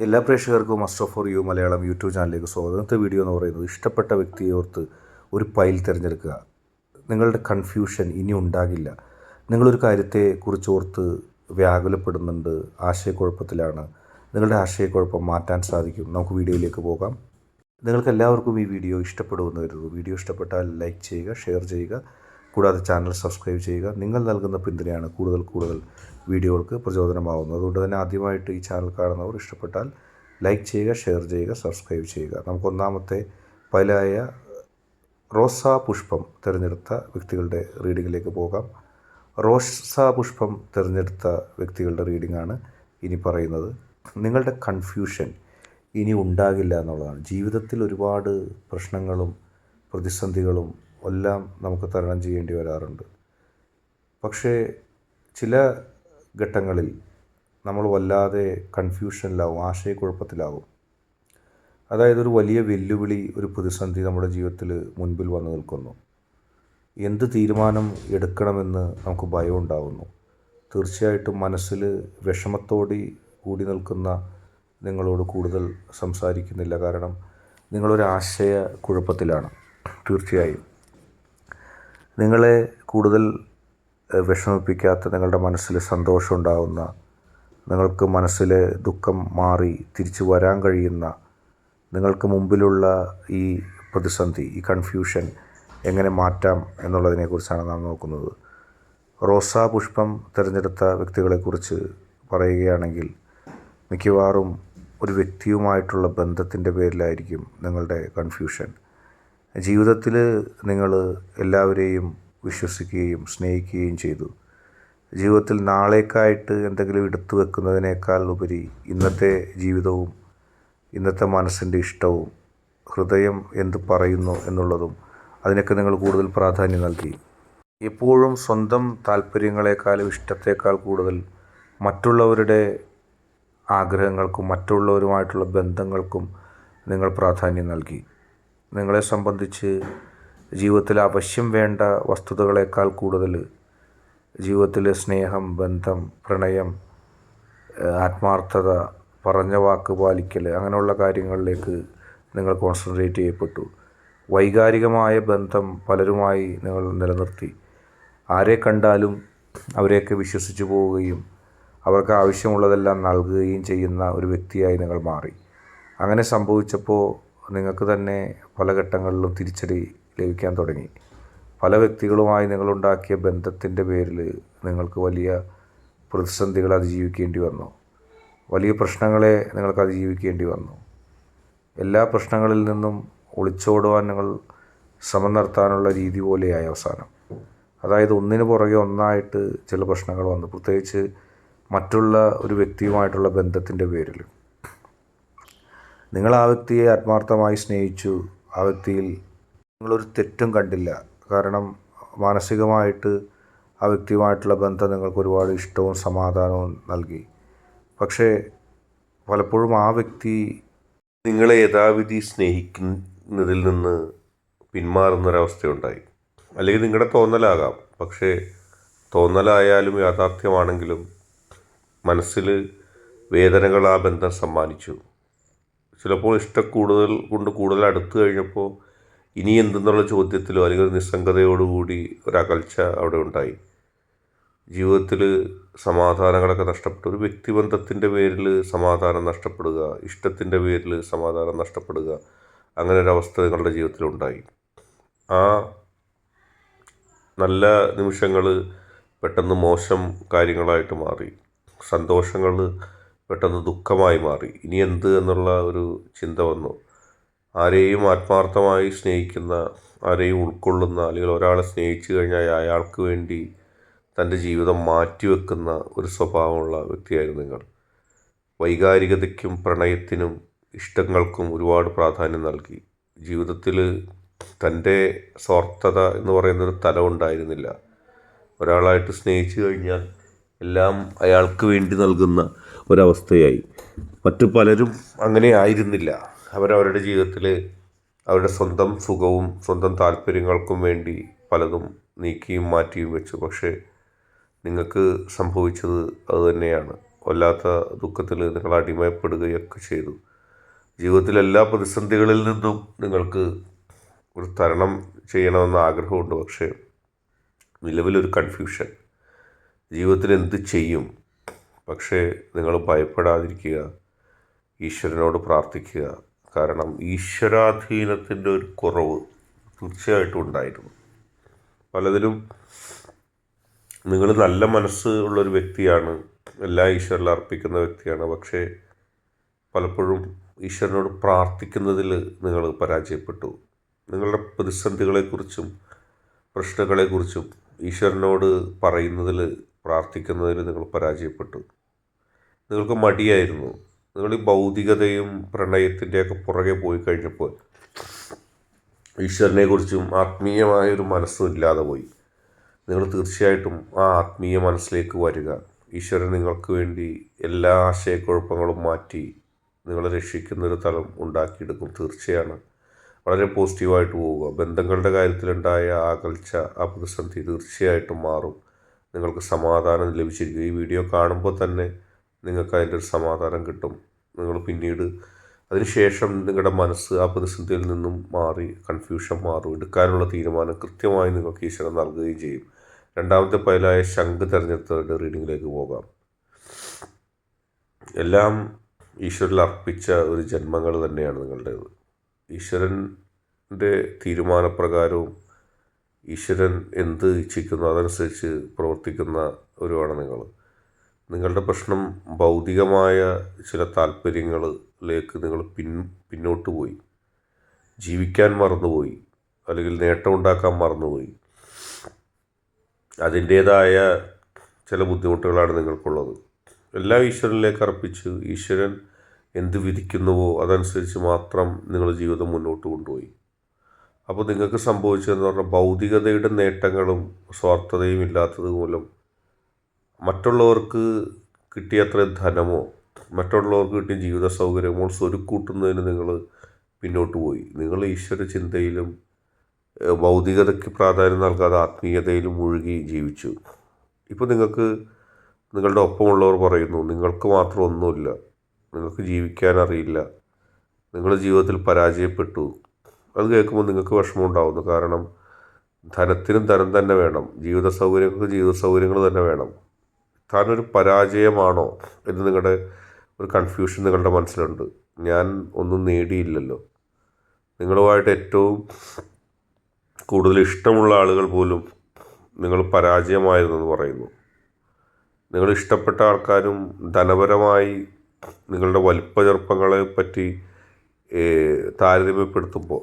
എല്ലാ പ്രേക്ഷകർക്കും master for you Malayalam YouTube ചാനലിലേക്ക് സ്വാഗതം. വീഡിയോ എന്ന് പറയുന്നത് ഇഷ്ടപ്പെട്ട വ്യക്തിയെ ഓർത്ത് ഒരു പൈൽ തിരഞ്ഞെടുക്കുക. നിങ്ങളുടെ കൺഫ്യൂഷൻ ഇനി ഉണ്ടാകില്ല. നിങ്ങളൊരു കാര്യത്തെ കുറിച്ച് ഓർത്ത് വ്യാകുലപ്പെടുന്നുണ്ട് ആശയക്കുഴപ്പത്തിലാണ്. നിങ്ങളുടെ ആശയക്കുഴപ്പം മാറ്റാൻ സാധിക്കും. നമുക്ക് വീഡിയോയിലേക്ക് പോകാം. നിങ്ങൾക്ക് എല്ലാവർക്കും ഈ വീഡിയോ ഇഷ്ടപ്പെടുമെന്ന് കരുതുന്നു. വീഡിയോ ഇഷ്ടപ്പെട്ടാൽ ലൈക്ക് ചെയ്യുക ഷെയർ ചെയ്യുക. കൂടാതെ ചാനൽ സബ്സ്ക്രൈബ് ചെയ്യുക. നിങ്ങൾ നൽകുന്ന പിന്തുണയാണ് കൂടുതൽ കൂടുതൽ വീഡിയോകൾക്ക് പ്രചോദനമാവുന്നത്. അതുകൊണ്ട് തന്നെ ആദ്യമായിട്ട് ഈ ചാനൽ കാണുന്നവർ ഇഷ്ടപ്പെട്ടാൽ ലൈക്ക് ചെയ്യുക ഷെയർ ചെയ്യുക സബ്സ്ക്രൈബ് ചെയ്യുക. നമുക്ക് ഒന്നാമത്തെ പൈലായ റോസാ പുഷ്പം തിരഞ്ഞെടുത്ത വ്യക്തികളുടെ റീഡിങ്ങിലേക്ക് പോകാം. റോസാ പുഷ്പം തിരഞ്ഞെടുത്ത വ്യക്തികളുടെ റീഡിങ്ങാണ് ഇനി പറയുന്നത്. നിങ്ങളുടെ കൺഫ്യൂഷൻ ഇനി ഉണ്ടാകില്ല എന്നുള്ളതാണ്. ജീവിതത്തിൽ ഒരുപാട് പ്രശ്നങ്ങളും പ്രതിസന്ധികളും എല്ലാം നമുക്ക് തരണം ചെയ്യേണ്ടി വരാറുണ്ട്. പക്ഷേ ചില ഘട്ടങ്ങളിൽ നമ്മൾ വല്ലാതെ കൺഫ്യൂഷനിലാവും ആശയക്കുഴപ്പത്തിലാവും. അതായത് ഒരു വലിയ വെല്ലുവിളി ഒരു പ്രതിസന്ധി നമ്മുടെ ജീവിതത്തിൽ മുൻപിൽ വന്നു നിൽക്കുന്നു. എന്ത് തീരുമാനം എടുക്കണമെന്ന് നമുക്ക് ഭയം ഉണ്ടാവുന്നു. തീർച്ചയായിട്ടും മനസ്സിൽ വിഷമത്തോടി കൂടി നിൽക്കുന്ന നിങ്ങളോട് കൂടുതൽ സംസാരിക്കുന്നില്ല. കാരണം നിങ്ങളൊരു ആശയ കുഴപ്പത്തിലാണ് തീർച്ചയായും. നിങ്ങളെ കൂടുതൽ വിഷമിപ്പിക്കാത്ത നിങ്ങളുടെ മനസ്സിൽ സന്തോഷം ഉണ്ടാകുന്ന നിങ്ങൾക്ക് മനസ്സിലെ ദുഃഖം മാറി തിരിച്ചു വരാൻ കഴിയുന്ന നിങ്ങൾക്ക് മുമ്പിലുള്ള ഈ പ്രതിസന്ധി ഈ കൺഫ്യൂഷൻ എങ്ങനെ മാറ്റാം എന്നുള്ളതിനെക്കുറിച്ചാണ് നാം നോക്കുന്നത്. റോസാ പുഷ്പം തിരഞ്ഞെടുത്ത വ്യക്തികളെക്കുറിച്ച് പറയുകയാണെങ്കിൽ മിക്കവാറും ഒരു വ്യക്തിയുമായിട്ടുള്ള ബന്ധത്തിന്റെ പേരിലായിരിക്കും നിങ്ങളുടെ കൺഫ്യൂഷൻ ജീവിതത്തിൽ നിങ്ങൾ എല്ലാവരെയും വിശ്വസിക്കുകയും സ്നേഹിക്കുകയും ചെയ്തു. ജീവിതത്തിൽ നാളേക്കായിട്ട് എന്തെങ്കിലും എടുത്തു വെക്കുന്നതിനേക്കാൾ ഉപരി ഇന്നത്തെ ജീവിതവും ഇന്നത്തെ മനസ്സിന്റെ ഇഷ്ടവും ഹൃദയം എന്ത് പറയുന്നു എന്നുള്ളതും അതിനൊക്കെ നിങ്ങൾ കൂടുതൽ പ്രാധാന്യം നൽകി. എപ്പോഴും സ്വന്തം താല്പര്യങ്ങളെക്കാളും ഇഷ്ടത്തേക്കാൾ കൂടുതൽ മറ്റുള്ളവരുടെ ആഗ്രഹങ്ങൾക്കും മറ്റുള്ളവരുമായിട്ടുള്ള ബന്ധങ്ങൾക്കും നിങ്ങൾ പ്രാധാന്യം നൽകി. നിങ്ങളെ സംബന്ധിച്ച് ജീവിതത്തിൽ അവശ്യം വേണ്ട വസ്തുതകളേക്കാൾ കൂടുതൽ ജീവിതത്തിലെ സ്നേഹം ബന്ധം പ്രണയം ആത്മാർത്ഥത പറഞ്ഞ വാക്ക് പാലിക്കൽ അങ്ങനെയുള്ള കാര്യങ്ങളിലേക്ക് നിങ്ങൾ കോൺസെൻട്രേറ്റ് ചെയ്യപ്പെട്ടു. വൈകാരികമായ ബന്ധം പലരുമായി നിങ്ങൾ നിലനിർത്തി. ആരെ കണ്ടാലും അവരെയൊക്കെ വിശ്വസിച്ചു പോവുകയും അവർക്ക് ആവശ്യമുള്ളതെല്ലാം നൽകുകയും ചെയ്യുന്ന ഒരു വ്യക്തിയായി നിങ്ങൾ മാറി. അങ്ങനെ സംഭവിച്ചപ്പോൾ നിങ്ങൾക്ക് തന്നെ പല ഘട്ടങ്ങളിലും തിരിച്ചടി ലഭിക്കാൻ തുടങ്ങി. പല വ്യക്തികളുമായി നിങ്ങളുണ്ടാക്കിയ ബന്ധത്തിന്റെ പേരിൽ നിങ്ങൾക്ക് വലിയ പ്രതിസന്ധികൾ അതിജീവിക്കേണ്ടി വന്നു. വലിയ പ്രശ്നങ്ങളെ നിങ്ങൾക്ക് അതിജീവിക്കേണ്ടി വന്നു. എല്ലാ പ്രശ്നങ്ങളിൽ നിന്നും ഒളിച്ചോടുവാൻ നിങ്ങൾ ശ്രമം നടത്താനുള്ള രീതി പോലെയായി അവസാനം. അതായത് ഒന്നിന് പുറകെ ഒന്നായിട്ട് ചില പ്രശ്നങ്ങൾ വന്നു. പ്രത്യേകിച്ച് മറ്റുള്ള ഒരു വ്യക്തിയുമായിട്ടുള്ള ബന്ധത്തിന്റെ പേരിൽ നിങ്ങൾ ആ വ്യക്തിയെ ആത്മാർത്ഥമായി സ്നേഹിച്ചു. ആ വ്യക്തിയിൽ നിങ്ങളൊരു തെറ്റും കണ്ടില്ല. കാരണം മാനസികമായിട്ട് ആ വ്യക്തിയുമായിട്ടുള്ള ബന്ധം നിങ്ങൾക്ക് ഒരുപാട് ഇഷ്ടവും സമാധാനവും നൽകി. പക്ഷേ പലപ്പോഴും ആ വ്യക്തി നിങ്ങളെ യഥാവിധി സ്നേഹിക്കുന്നതിൽ നിന്ന് പിന്മാറുന്നൊരവസ്ഥയുണ്ടായി. അല്ലെങ്കിൽ നിങ്ങളുടെ തോന്നലാകാം. പക്ഷേ തോന്നലായാലും യാഥാർത്ഥ്യമാണെങ്കിലും മനസ്സിൽ വേദനകൾ ആ ബന്ധം സമ്മാനിച്ചു. ചിലപ്പോൾ ഇഷ്ടക്കൂടുതൽ കൊണ്ട് കൂടുതൽ അടുത്ത് കഴിഞ്ഞപ്പോൾ ഇനി എന്തെന്നുള്ള ചോദ്യത്തിലോ അല്ലെങ്കിൽ നിസ്സംഗതയോടുകൂടി ഒരകൽച്ച അവിടെ ഉണ്ടായി. ജീവിതത്തിൽ സമാധാനങ്ങളൊക്കെ നഷ്ടപ്പെട്ടു. ഒരു വ്യക്തിബന്ധത്തിന്റെ പേരിൽ സമാധാനം നഷ്ടപ്പെടുക ഇഷ്ടത്തിന്റെ പേരിൽ സമാധാനം നഷ്ടപ്പെടുക അങ്ങനെ ഒരവസ്ഥ നിങ്ങളുടെ ജീവിതത്തിൽ ഉണ്ടായി. ആ നല്ല നിമിഷങ്ങൾ പെട്ടെന്ന് മോശം കാര്യങ്ങളായിട്ട് മാറി. സന്തോഷങ്ങൾ പെട്ടെന്ന് ദുഃഖമായി മാറി. ഇനി എന്ത് എന്നുള്ള ഒരു ചിന്ത വന്നു. ആരെയും ആത്മാർത്ഥമായി സ്നേഹിക്കുന്ന ആരെയും ഉൾക്കൊള്ളുന്ന അല്ലെങ്കിൽ ഒരാളെ സ്നേഹിച്ചു കഴിഞ്ഞാൽ അയാൾക്ക് വേണ്ടി തന്റെ ജീവിതം മാറ്റിവെക്കുന്ന ഒരു സ്വഭാവമുള്ള വ്യക്തിയായിരുന്നു നിങ്ങൾ വൈകാരികതയ്ക്കും പ്രണയത്തിനും ഇഷ്ടങ്ങൾക്കും ഒരുപാട് പ്രാധാന്യം നൽകി. ജീവിതത്തിൽ തന്റെ സ്വാർത്ഥത എന്ന് പറയുന്നൊരു തലം ഉണ്ടായിരുന്നില്ല ഒരാളായിട്ട് സ്നേഹിച്ചു കഴിഞ്ഞാൽ എല്ലാം അയാൾക്ക് വേണ്ടി നൽകുന്ന ഒരവസ്ഥയായി. മറ്റു പലരും അങ്ങനെ ആയിരുന്നില്ല. അവരവരുടെ ജീവിതത്തിൽ അവരുടെ സ്വന്തം സുഖവും സ്വന്തം താല്പര്യങ്ങൾക്കും വേണ്ടി പലതും നീക്കിയും മാറ്റിയും വെച്ചു. പക്ഷേ നിങ്ങൾക്ക് സംഭവിച്ചത് അതുതന്നെയാണ് വല്ലാത്ത ദുഃഖത്തിൽ നിങ്ങൾ അടിമയപ്പെടുകയൊക്കെ ചെയ്തു. ജീവിതത്തിലെ എല്ലാ പ്രതിസന്ധികളിൽ നിന്നും നിങ്ങൾക്ക് ഒരു തരണം ചെയ്യണമെന്ന് ആഗ്രഹമുണ്ട്. പക്ഷേ നിലവിലൊരു കൺഫ്യൂഷൻ ജീവിതത്തിൽ എന്ത് ചെയ്യും? പക്ഷേ നിങ്ങൾ ഭയപ്പെടാതിരിക്കുക. ഈശ്വരനോട് പ്രാർത്ഥിക്കുക. കാരണം ഈശ്വരാധീനത്തിന്റെ ഒരു കുറവ് തീർച്ചയായിട്ടും ഉണ്ടായിരുന്നു. പലതിലും നിങ്ങൾ നല്ല മനസ്സ് ഉള്ളൊരു വ്യക്തിയാണ്. എല്ലാ ഈശ്വരനിൽ അർപ്പിക്കുന്ന വ്യക്തിയാണ്. പക്ഷേ പലപ്പോഴും ഈശ്വരനോട് പ്രാർത്ഥിക്കുന്നതിൽ നിങ്ങൾ പരാജയപ്പെട്ടു. നിങ്ങളുടെ പ്രതിസന്ധികളെക്കുറിച്ചും പ്രശ്നങ്ങളെക്കുറിച്ചും ഈശ്വരനോട് പറയുന്നതിൽ പ്രാർത്ഥിക്കുന്നതിൽ നിങ്ങൾ പരാജയപ്പെട്ടു. നിങ്ങൾക്ക് മടിയായിരുന്നു. നിങ്ങൾ ഈ ഭൗതികതയും പ്രണയത്തിന്റെയൊക്കെ പുറകെ പോയി കഴിഞ്ഞപ്പോൾ ഈശ്വരനെക്കുറിച്ചും ആത്മീയമായ ഒരു മനസ്സും ഇല്ലാതെ പോയി. നിങ്ങൾ തീർച്ചയായിട്ടും ആ ആത്മീയ മനസ്സിലേക്ക് വരിക. ഈശ്വരൻ നിങ്ങൾക്ക് വേണ്ടി എല്ലാ ആശയക്കുഴപ്പങ്ങളും മാറ്റി നിങ്ങളെ രക്ഷിക്കുന്നൊരു തലം ഉണ്ടാക്കിയെടുക്കും. തീർച്ചയാണ്. വളരെ പോസിറ്റീവായിട്ട് പോവുക. ബന്ധങ്ങളുടെ കാര്യത്തിലുണ്ടായ അകൽച്ച ആ പ്രതിസന്ധി തീർച്ചയായിട്ടും മാറും. നിങ്ങൾക്ക് സമാധാനം ലഭിച്ചിരിക്കും. ഈ വീഡിയോ കാണുമ്പോൾ തന്നെ നിങ്ങൾക്ക് അതിന്റെ ഒരു സമാധാനം കിട്ടും. നിങ്ങൾ പിന്നീട് അതിനുശേഷം നിങ്ങളുടെ മനസ്സ് ആ പ്രതിസന്ധിയിൽ നിന്നും മാറി കൺഫ്യൂഷൻ മാറും. എടുക്കാനുള്ള തീരുമാനം കൃത്യമായി നിങ്ങൾക്ക് ഈശ്വരൻ നൽകുകയും ചെയ്യും. രണ്ടാമത്തെ പൈലായ ശംഖ് തിരഞ്ഞെടുത്തവരുടെ റീഡിങ്ങിലേക്ക് പോകാം. എല്ലാം ഈശ്വരിൽ അർപ്പിച്ച ഒരു ജന്മങ്ങൾ തന്നെയാണ് നിങ്ങളുടേത്. ഈശ്വരന്റെ തീരുമാനപ്രകാരവും ഈശ്വരൻ എന്ത് ഇച്ഛിക്കുന്നു അതനുസരിച്ച് പ്രവർത്തിക്കുന്ന ഒരുവാണ് നിങ്ങൾ. നിങ്ങളുടെ പ്രശ്നം ഭൗതികമായ ചില താല്പര്യങ്ങളിലേക്ക് നിങ്ങൾ പിൻ പിന്നോട്ട് പോയി. ജീവിക്കാൻ മറന്നുപോയി. അല്ലെങ്കിൽ നേട്ടമുണ്ടാക്കാൻ മറന്നുപോയി. അതിന്റേതായ ചില ബുദ്ധിമുട്ടുകളാണ് നിങ്ങൾക്കുള്ളത്. എല്ലാം ഈശ്വരനിലേക്ക് അർപ്പിച്ച് ഈശ്വരൻ എന്ത് വിധിക്കുന്നുവോ അതനുസരിച്ച് മാത്രം നിങ്ങൾ ജീവിതം മുന്നോട്ട് കൊണ്ടുപോയി. അപ്പോൾ നിങ്ങൾക്ക് സംഭവിച്ചതെന്ന് പറഞ്ഞാൽ ഭൗതികതയുടെ നേട്ടങ്ങളും സ്വാർത്ഥതയും ഇല്ലാത്തത് മൂലം മറ്റുള്ളവർക്ക് കിട്ടിയത്ര ധനമോ മറ്റുള്ളവർക്ക് കിട്ടിയ ജീവിത സൗകര്യമോ സ്വരുക്കൂട്ടുന്നതിന് നിങ്ങൾ പിന്നോട്ട് പോയി. നിങ്ങൾ ഈശ്വര ചിന്തയിലും ഭൗതികതയ്ക്ക് പ്രാധാന്യം നൽകാതെ ആത്മീയതയിലും മുഴുകി ജീവിച്ചു. ഇപ്പോൾ നിങ്ങൾക്ക് നിങ്ങളുടെ ഒപ്പമുള്ളവർ പറയുന്നു നിങ്ങൾക്ക് മാത്രം ഒന്നുമില്ല. നിങ്ങൾക്ക് ജീവിക്കാൻ അറിയില്ല. നിങ്ങളുടെ ജീവിതത്തിൽ പരാജയപ്പെട്ടു. അത് കേൾക്കുമ്പോൾ നിങ്ങൾക്ക് വിഷമം ഉണ്ടാവുന്നു. കാരണം ധനത്തിനും ധനം തന്നെ വേണം. ജീവിത സൗകര്യങ്ങൾക്ക് ജീവിത സൗകര്യങ്ങൾ തന്നെ വേണം. താനൊരു പരാജയമാണോ എന്ന് നിങ്ങളുടെ ഒരു കൺഫ്യൂഷൻ നിങ്ങളുടെ മനസ്സിലുണ്ട്. ഞാൻ ഒന്നും നേടിയില്ലല്ലോ. നിങ്ങളുമായിട്ട് ഏറ്റവും കൂടുതൽ ഇഷ്ടമുള്ള ആളുകൾ പോലും നിങ്ങൾ പരാജയമായിരുന്നു എന്ന് പറയുന്നു. നിങ്ങൾ ഇഷ്ടപ്പെട്ട ആൾക്കാരും ധനപരമായി നിങ്ങളുടെ വലിപ്പ ചെറുപ്പങ്ങളെ പറ്റി താരതമ്യപ്പെടുത്തുമ്പോൾ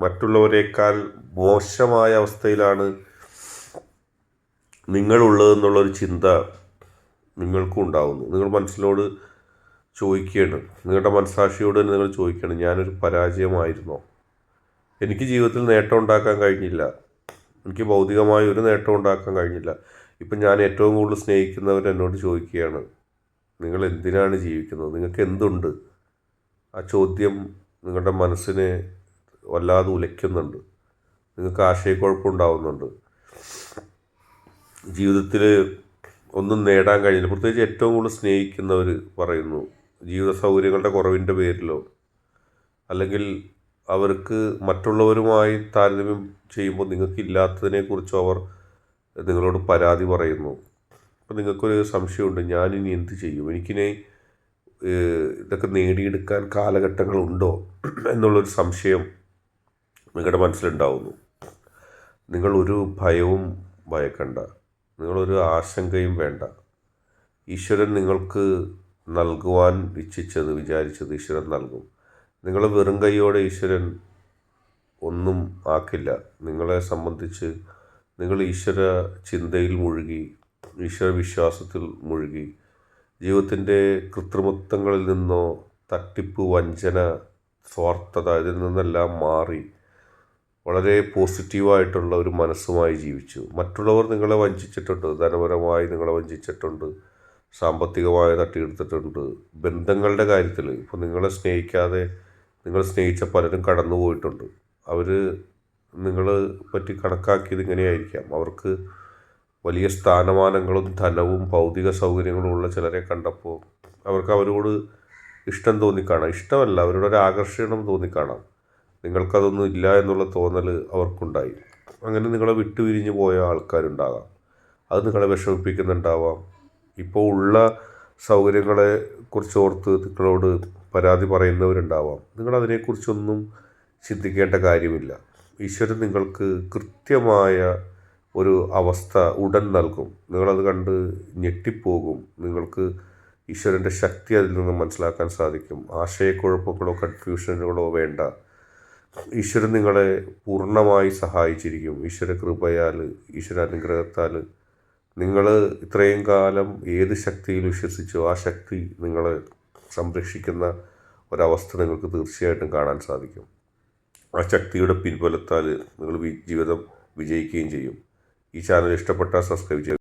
മറ്റുള്ളവരെക്കാൾ മോശമായ അവസ്ഥയിലാണ് നിങ്ങളുള്ളതെന്നുള്ളൊരു ചിന്ത നിങ്ങൾക്കും ഉണ്ടാകുന്നു നിങ്ങൾ മനസ്സിനോട് ചോദിക്കുകയാണ് നിങ്ങളുടെ മനസ്സാക്ഷിയോട് തന്നെ നിങ്ങൾ ചോദിക്കുകയാണ് ഞാനൊരു പരാജയമായിരുന്നോ? എനിക്ക് ജീവിതത്തിൽ നേട്ടം ഉണ്ടാക്കാൻ കഴിഞ്ഞില്ല. എനിക്ക് ഭൗതികമായ ഒരു നേട്ടം ഉണ്ടാക്കാൻ കഴിഞ്ഞില്ല. ഇപ്പം ഞാൻ ഏറ്റവും കൂടുതൽ സ്നേഹിക്കുന്നവർ എന്നോട് ചോദിക്കുകയാണ് നിങ്ങൾ എന്തിനാണ് ജീവിക്കുന്നത്? നിങ്ങൾക്ക് എന്തുണ്ട്? ആ ചോദ്യം നിങ്ങളുടെ മനസ്സിനെ വല്ലാതെ ഉലയ്ക്കുന്നുണ്ട്. നിങ്ങൾക്ക് ആശയക്കുഴപ്പം ഉണ്ടാവുന്നുണ്ട്. ജീവിതത്തിൽ ഒന്നും നേടാൻ കഴിഞ്ഞില്ല പ്രത്യേകിച്ച് ഏറ്റവും കൂടുതൽ സ്നേഹിക്കുന്നവർ പറയുന്നു ജീവിത സൗകര്യങ്ങളുടെ കുറവിന്റെ പേരിലോ അല്ലെങ്കിൽ അവർക്ക് മറ്റുള്ളവരുമായി താരതമ്യം ചെയ്യുമ്പോൾ നിങ്ങൾക്ക് ഇല്ലാത്തതിനെക്കുറിച്ചോ അവർ നിങ്ങളോട് പരാതി പറയുന്നു. അപ്പോൾ നിങ്ങൾക്കൊരു സംശയമുണ്ട് ഞാനിനി എന്ത് ചെയ്യും? എനിക്കിനി ഇതൊക്കെ നേടിയെടുക്കാൻ കാലഘട്ടങ്ങളുണ്ടോ എന്നുള്ളൊരു സംശയം നിങ്ങളുടെ മനസ്സിലുണ്ടാവുന്നു. നിങ്ങളൊരു ഭയവും ഭയക്കണ്ട. നിങ്ങളൊരു ആശങ്കയും വേണ്ട. ഈശ്വരൻ നിങ്ങൾക്ക് നൽകുവാൻ ഇച്ഛിച്ചത് വിചാരിച്ചത് ഈശ്വരൻ നൽകും. നിങ്ങൾ വെറും കൈയോടെ ഈശ്വരൻ ഒന്നും ആക്കില്ല. നിങ്ങളെ സംബന്ധിച്ച് നിങ്ങൾ ഈശ്വര ചിന്തയിൽ മുഴുകി ഈശ്വര വിശ്വാസത്തിൽ മുഴുകി ജീവിതത്തിന്റെ കൃത്രിമത്വങ്ങളിൽ നിന്നോ തട്ടിപ്പ് വഞ്ചന സ്വാർത്ഥത ഇതിൽ നിന്നെല്ലാം മാറി വളരെ പോസിറ്റീവായിട്ടുള്ള ഒരു മനസ്സുമായി ജീവിച്ചു. മറ്റുള്ളവർ നിങ്ങളെ വഞ്ചിച്ചിട്ടുണ്ട് ധനപരമായി നിങ്ങളെ വഞ്ചിച്ചിട്ടുണ്ട് സാമ്പത്തികമായി തട്ടിയെടുത്തിട്ടുണ്ട്. ബന്ധങ്ങളുടെ കാര്യത്തിൽ ഇപ്പോൾ നിങ്ങളെ സ്നേഹിക്കാതെ നിങ്ങൾ സ്നേഹിച്ച പലരും കടന്നു പോയിട്ടുണ്ട്. അവർ നിങ്ങൾ പറ്റി കണക്കാക്കിയത് ഇങ്ങനെയായിരിക്കാം. അവർക്ക് വലിയ സ്ഥാനമാനങ്ങളും ധനവും ഭൗതിക സൗകര്യങ്ങളും ഉള്ള ചിലരെ കണ്ടപ്പോൾ അവർക്ക് അവരോട് ഇഷ്ടം തോന്നിക്കാണാം. ഇഷ്ടമല്ല അവരോട് ഒരു ആകർഷണം തോന്നിക്കാണാം. നിങ്ങൾക്കതൊന്നും ഇല്ല എന്നുള്ള തോന്നൽ അവർക്കുണ്ടായി അങ്ങനെ നിങ്ങളെ വിട്ടുപിരിഞ്ഞു പോയ ആൾക്കാരുണ്ടാകാം. അത് നിങ്ങളെ വിഷമിപ്പിക്കുന്നുണ്ടാവാം. ഇപ്പോൾ ഉള്ള സൗകര്യങ്ങളെ കുറിച്ച് ഓർത്ത് നിങ്ങളോട് പരാതി പറയുന്നവരുണ്ടാവാം. നിങ്ങളതിനെക്കുറിച്ചൊന്നും ചിന്തിക്കേണ്ട കാര്യമില്ല. ഈശ്വരൻ നിങ്ങൾക്ക് കൃത്യമായ ഒരു അവസ്ഥ ഉടൻ നൽകും. നിങ്ങളത് കണ്ട് ഞെട്ടിപ്പോകും. നിങ്ങൾക്ക് ഈശ്വരന്റെ ശക്തി അതിൽ നിന്ന് മനസ്സിലാക്കാൻ സാധിക്കും. ആശയക്കുഴപ്പങ്ങളോ കൺഫ്യൂഷനുകളോ വേണ്ട. ഈശ്വരൻ നിങ്ങളെ പൂർണമായി സഹായിച്ചിരിക്കും. ഈശ്വര കൃപയാൽ ഈശ്വര അനുഗ്രഹത്താൽ നിങ്ങൾ ഇത്രയും കാലം ഏത് ശക്തിയിൽ വിശ്വസിച്ചോ ആ ശക്തി നിങ്ങളെ സംരക്ഷിക്കുന്ന ഒരവസ്ഥ നിങ്ങൾക്ക് തീർച്ചയായിട്ടും കാണാൻ സാധിക്കും. ആ ശക്തിയുടെ പിൻബലത്താൽ നിങ്ങൾ ജീവിതം വിജയിക്കുകയും ചെയ്യും. ഈ ചാനൽ ഇഷ്ടപ്പെട്ടാൽ സബ്സ്ക്രൈബ് ചെയ്യുക